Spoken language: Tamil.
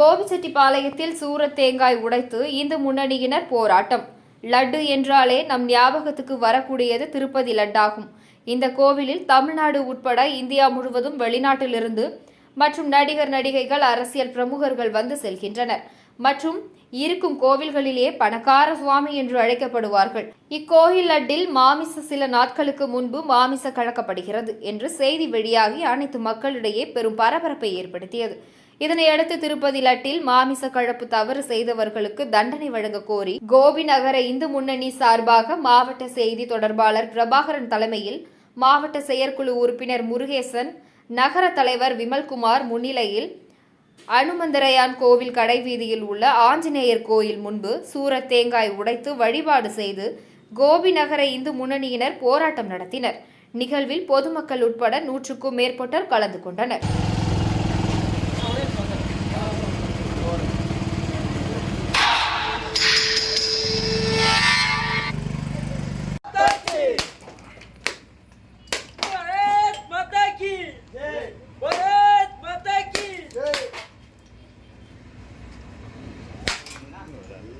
கோபிச்செட்டிப்பாளையத்தில் சூரத் தேங்காய் உடைத்து இந்து முன்னணியினர் போராட்டம். லட்டு என்றாலே நம் ஞாபகத்துக்கு வரக்கூடியது திருப்பதி லட்டாகும். இந்த கோவிலில் தமிழ்நாடு உட்பட இந்தியா முழுவதும் வெளிநாட்டிலிருந்து மற்றும் நடிகர் நடிகைகள் அரசியல் பிரமுகர்கள் வந்து செல்கின்றனர். மற்றும் இருக்கும் கோவில்களிலே பணக்கார சுவாமி என்று அழைக்கப்படுவார்கள். இக்கோயில் லட்டில் மாமிச சில நாட்களுக்கு முன்பு மாமிச கலக்கப்படுகிறது என்று செய்தி வெளியாகி அனைத்து மக்களிடையே பெரும் பரபரப்பை ஏற்படுத்தியது. இதனையடுத்து திருப்பதி லட்டில் மாமிச கழப்பு தவறு செய்தவர்களுக்கு தண்டனை வழங்க கோரி கோபி நகர இந்து முன்னணி சார்பாக மாவட்ட செய்தி தொடர்பாளர் பிரபாகரன் தலைமையில் மாவட்ட செயற்குழு உறுப்பினர் முருகேசன் நகர தலைவர் விமல்குமார் முன்னிலையில் அனுமந்தரையான் கோவில் கடைவீதியில் உள்ள ஆஞ்சநேயர் கோயில் முன்பு சூரத் தேங்காய் உடைத்து வழிபாடு செய்து கோபி நகர இந்து முன்னணியினர் போராட்டம் நடத்தினர். நிகழ்வில் பொதுமக்கள் உட்பட நூற்றுக்கும் மேற்பட்டோர் கலந்து கொண்டனர்.